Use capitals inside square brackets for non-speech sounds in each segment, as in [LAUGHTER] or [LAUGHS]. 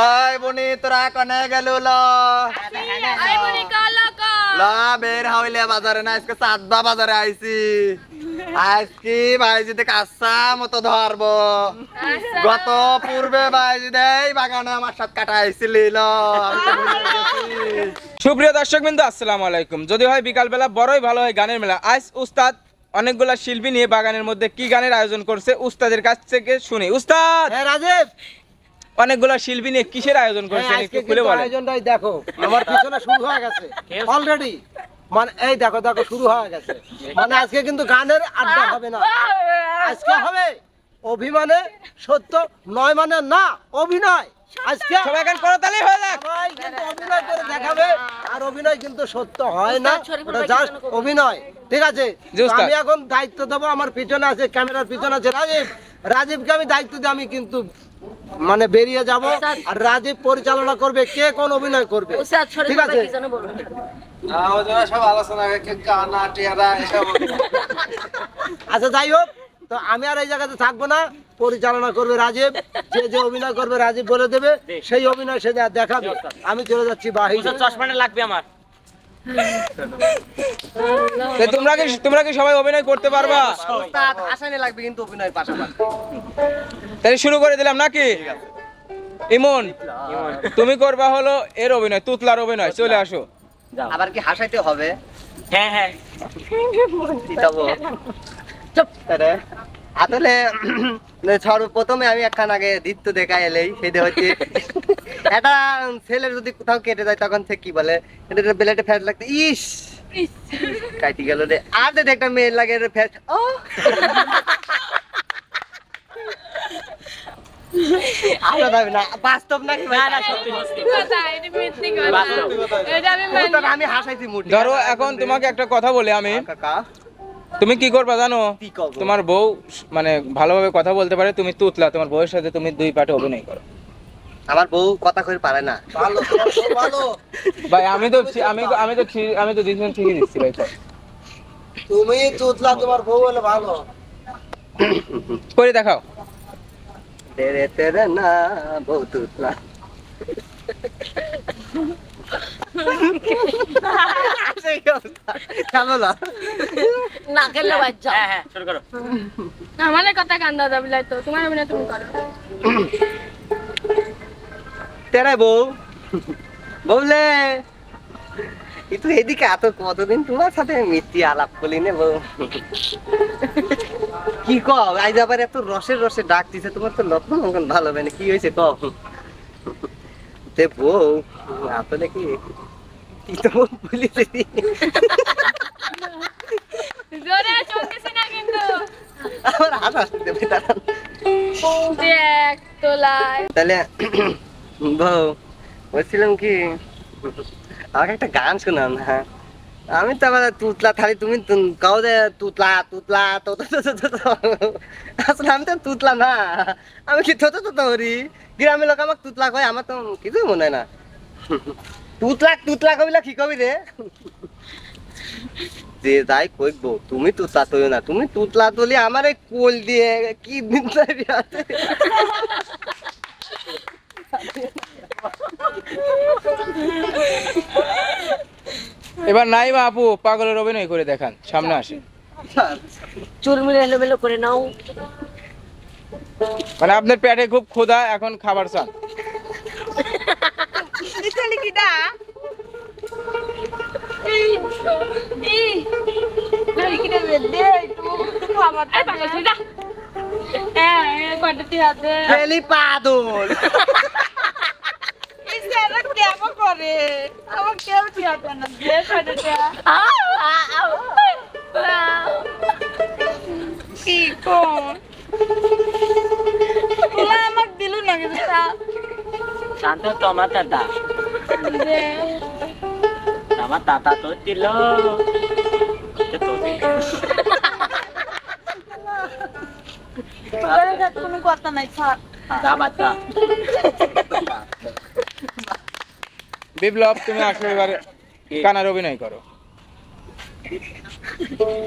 ওই বনি তোরা কনে গেল ল। আই বনি কালা ল বের হইলে বাজারে না আজকে চাঁদবা বাজারে আইছি। আজকে বাইজিতে কাঁচা মতো ধরবো। গত পূর্বে বাগানে আমার সাথে কাটা আইছিলি ল। সুপ্রিয় দর্শক বিন্দু আসসালামু আলাইকুম। যদি হয় বিকালবেলা বড়ই ভালো হয় গানের মেলা। আজ উস্তাদ অনেকগুলা শিল্পী নিয়ে বাগানের মধ্যে কি গানের আয়োজন করছে উস্তাদের কাছ থেকে শুনি। উস্তাদ! হ্যাঁ রাজীব। অনেকগুলা শিল্পী নিয়ে কিসের আয়োজন করেছেন? একটু খুলে বলেন। আয়োজনটাই দেখো আমার পিছনে শুরু হয়ে গেছে। অলরেডি মানে এই দেখো দেখো শুরু হয়ে গেছে। মানে আজকে কিন্তু গানের আড্ডা হবে না। আজকে হবে অভিমানে সত্য নয় মানে না অভিনয়। আজকে সবাই এখন করতালি হয়ে যাক। সবাই কিন্তু অভিনয় করে দেখাবে আর অভিনয় কিন্তু সত্য হয় না। ওটা জাস্ট অভিনয়। ঠিক আছে। আমি এখন দায়িত্ব দেবো আমার পিছনে আছে ক্যামেরার পিছনে আছে রাজীব। রাজীবকে আমি দায়িত্ব দিয়ে আমি কিন্তু মানে বেরিয়ে যাব। আর রাজীব পরিচালনা করবে কে কোন অভিনয় করবে? ঠিক আছে? কি জানো বলো সব আলোচনা কানা টিয়ারা এসব। আচ্ছা যাই হোক। তো আমি আর এই জায়গাতে থাকব না। পরিচালনা করবে রাজীব। যে যে অভিনয় করবে রাজীব বলে দেবে। সেই অভিনয় সে দেখাবে। আমি চলে যাচ্ছি বাহিরে। চশমাটা লাগবে আমার। তোমরা কি তোমরা কি সবাই অভিনয় করতে পারবা? আসানি লাগবে কিন্তু অভিনয় পাশাপাশি। তাহলে শুরু করে দিলাম নাকি? ইমন তুমি করবা হলো এর অভিনয় তুতলার অভিনয়। চলে আসো। আবার কি হাসাইতে হবে? হ্যাঁ হ্যাঁ। [LAUGHS] তারে আসলে সর্বপ্রথমে আমি একখান আগে দিত্য দেখা এলেই সেটা হচ্ছে একটা ছেলের যদি কোথাও কেটে যায় তখন সে কি বলে? এটা বেলেটে ফ্যাট লাগতে ইস! কাটি গেল রে। আর যদি একটা মেয়ের লাগে ফ্যাট ও! না বাস্তব নাকি ভাই? না না সত্যি সত্যি। কথা এটা মিথ্যে কথা। বাস্তব। এটা আমি মানি। হাসাইছি মুটি ধরো এখন তোমাকে একটা কথা বলি আমি। কাকা। তুমি কি করবা জানো? তোমার বউ মানে ভালোভাবে কথা বলতে পারে তুমি তুতলা তোমার বউয়ের সাথে তুমি দুই পাটে অভিনয় করো। আমার বউ কথা কই পারে না। ভালো ভালো ভাই আমি তো আমি তো- আমি তো আমি তো ডিসিশন ঠিকই দিচ্ছি ভাই। তুমি তুতলা তোমার বউ হলে ভালো। করে দেখাও। তেরে তেরে না বউ তুতলা। কেমন? না খেলে বাচ্চা। হ্যাঁ হ্যাঁ শুরু করো। আমার কথা কান্দা যাবে তো তোমার অভিনয় তুমি করো। তেরে বউ। বউলে কিন্তু এদিকে এত কতদিন তোমার সাথে মিষ্টি আলাপ করি নে বউ। কি কও আজ আবার এত রসের রসে ডাক দিছে তোমার তো লক্ষণ মঙ্গন ভালো হবে না কি হয়েছে কও? তে বউ আসলে কি বলিস জোরে চলতেছে না কিন্তু আমার হাত আসতে দেবে দাঁড়ান। দেখ তোলায় তাহলে বউ বলছিলাম কি আমাকে একটা গান শোনাও না আমি তো আবার তুতলা থালি তুমি কাও যে তুতলা তুতলা তো। আসলে আমি তো তুতলা না আমি কি তো তো করি গ্রামের লোক আমাকে তুতলা কয় আমার তো কিছু মনে হয় না তুতলা তুতলা কবিলা কি কবি রে যে যাই কইব তুমি তুতলা তুই না তুমি তুতলা তুলি আমার এই কোল দিয়ে কি দিন এবার নাইমা আপু পাগলের অভিনয় করে দেখান সামনে আসে চুল মিলে এলোমেলো করে নাও। মানে আপনার পেটে খুব ক্ষুধা এখন খাবার চান। কি দে? যা হ্যাঁ ফেলি পাদল করে আমার কেউ ঠিয়াতে না দে কটটি কি কোন আমাক দিলু না কিন্তু শান্ত তো দাদা দে আমার দাদা তো দিল। এটা তো দিল। তোর সাথে কোনো কথা নাই থাক। দা বাচ্চা বিপ্লব তুমি আসো এবারে। কানার অভিনয় করো।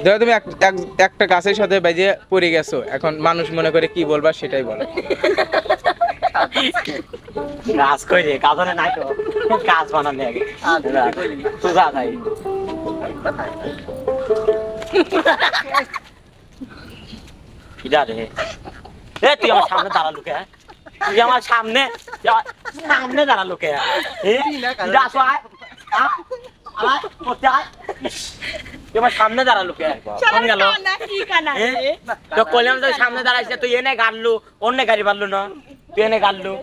ধরো তুমি এক- এক- একটা গাছের সাথে বেজে পড়ে গেছো। এখন মানুষ মনে করে কি বলবা সেটাই বলো। কই রে নাই তো। আগে। তুই যা যাই। কিরা রে? এ তুই আমার সামনে দাঁড়ালু কে? তুই আমার সামনে সামনে আমার সামনে দাঁড়ালু কে? কোন গেল? তো কইলাম সামনে দাঁড়াইছে তুই এনে গাড়লু অন্য গাড়ি পারলু না? এনে গাড়লু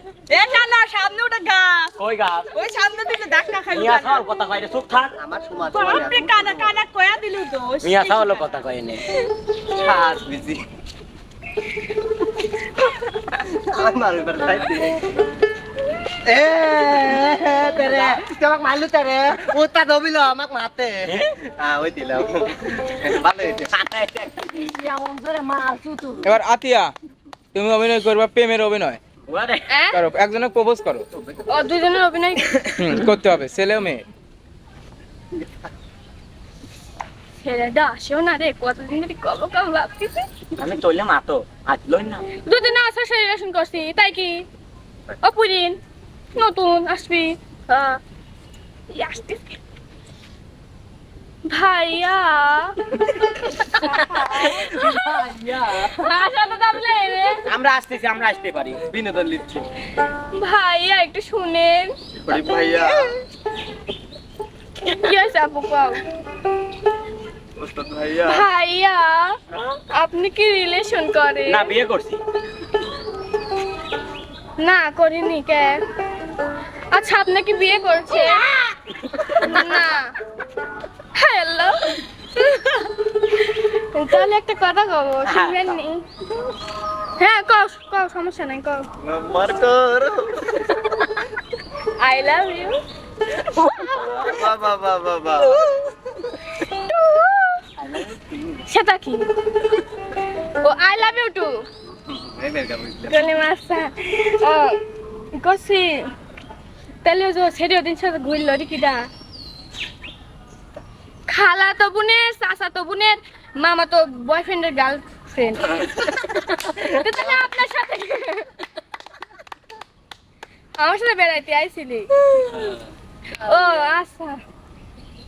এ কানা সামনে ওটা গাছ কই গাছ ওই সামনে দিকে ধাক্কা খালি মিয়া সাওয়াল কথা কয় রে চুপ থাক। আমার সমাজ বাপরে কানা কানা কয়া দিলু তো মিয়া কথা কয় নে। শ্বাস বিজি। আমার এবার খাইতে এ তেরে তুই মারলু তেরে। উত্তা দবিল আমাকে মারতে। হ্যাঁ ওই দিলাম ভালো হয়েছে এবার আতিয়া তুমি অভিনয় করবা প্রেমের অভিনয়। করো একজনে প্রপোজ করো। ও দুজনের অভিনয়? করতে হবে ছেলে মেয়ে। ছেলেটা আসেও না রে কতদিন ধরে কব কব ভাবতেছি? আমি আসলই না। দুদিন আসার করছি তাই কি? অপুরিন নতুন আসবি। হ্যাঁ আসতেছি। ভাইয়া। আসা তো দাবলে রে। আমরা আসতেছি আমরা আসতে পারি। বিনোদন লিখছি। ভাইয়া একটু শুনেন। ভাইয়া। কি আপু পাও ভাইয়া। ভাইয়া আপনি কি রিলেশন করেন? না বিয়ে করছি। না করিনি কে? আচ্ছা আপনাকে বিয়ে করছে না। তাহলে একটা কথা কব শুনবেন নি? হ্যাঁ কও কও সমস্যা নাই কও। নাম্বার কর। আই লাভ ইউ বাবা বাবা বাবা সেটা কি? ও আই লাভ ইউ টু গলি মাসা ও কসি তাহলে যে সেরিও দিন সাথে ঘুরল রে কিডা খালা তো বোনের, চাচা তো বোনের, মামা তো বয়ফ্রেন্ডের গার্লফ্রেন্ড তাহলে আপনার সাথে আমার সাথে বেড়াইতে আইছিলি? ও আচ্ছা।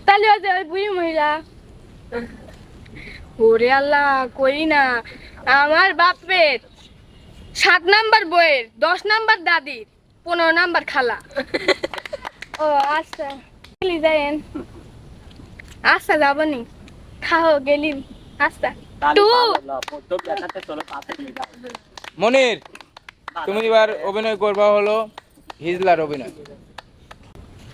তাহলে ওই যে ওই বুড়ি মহিলা। ওরে আল্লাহ, করি না। আমার বাপের সাত নাম্বার বইয়ের, দশ নাম্বার দাদির, পনেরো নাম্বার খালা। ও আচ্ছা। যাইন আচ্ছা যাবনি। খাও গেলি। আচ্ছা। টু। মনির তুমি এবার অভিনয় করবা হলো হিজলার অভিনয়।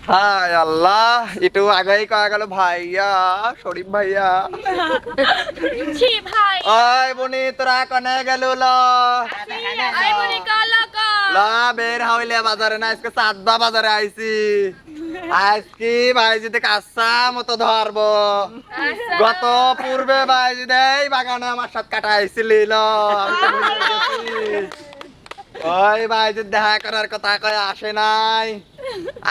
হায় আল্লাহ একটু আগেই কয়া গেল ভাইয়া শরীফ ভাইয়া। ছি ভাই। ওই বনি তোরা কনে গেল ল? আই বলি কালা কা ল বের হইলে বাজারে না আজকে সাতবা বাজারে আইছি। আজকে ভাইজিতে কাঁচা মতো ধরবো। আচ্ছা। গত পূর্বে ভাইজি দেই বাগানে আমার সাথে কাটাইছিলি। ওই দেখা করার কথা কয় আসে নাই।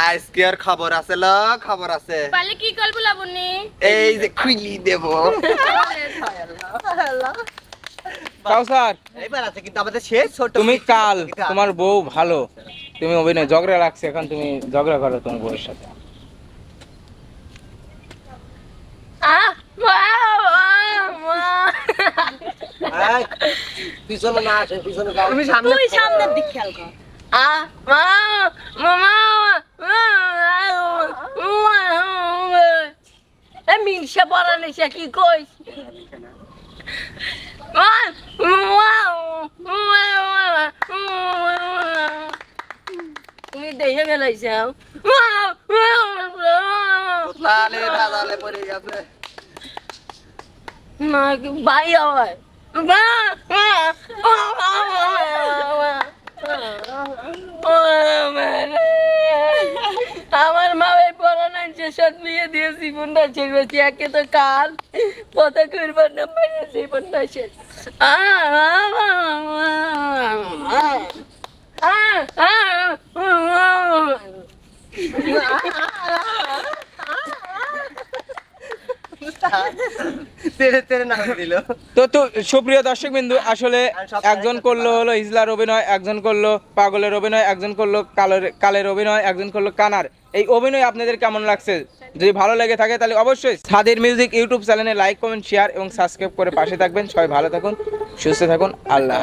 আজকে আর খবর আছে ল খবর আছে। পালে কি কল বলাবনি এই যে খুইলি দেব। কাউসার এইবার আছে কিন্তু আমাদের শেষ ছোট তুমি কাল তোমার বউ ভালো। তুমি অভিনয় ঝগড়া লাগছে এখন তুমি ঝগড়া করো তোমার বউয়ের সাথে। আহ মা মা পিছনে না আসে পিছনে তুমি সামনে তুই সামনের দিক খেয়াল কর। আহ মা মামা এ মিনসা পড়া নিছে কি কইস? তুমি দেখে গেলাইছাও তালে বাজালে পড়ে গেছে? না ভাই হয় আমার মা ওই পড়ানো শেষত বিয়ে দিয়ে জীবনটা ছেড়েছি একে তো কাল পথে করবার না পারে জীবনটা শেষ দিল তো তো সুপ্রিয় দর্শক বিন্দু আসলে একজন করল হলো ইজলার অভিনয় একজন করল পাগলের অভিনয় একজন করল কালের কালের অভিনয় একজন করল কানার। এই অভিনয় আপনাদের কেমন লাগছে? যদি ভালো লেগে থাকে তাহলে অবশ্যই সাদের মিউজিক ইউটিউব চ্যানেলে লাইক কমেন্ট শেয়ার এবং সাবস্ক্রাইব করে পাশে থাকবেন। সবাই ভালো থাকুন সুস্থ থাকুন আল্লাহ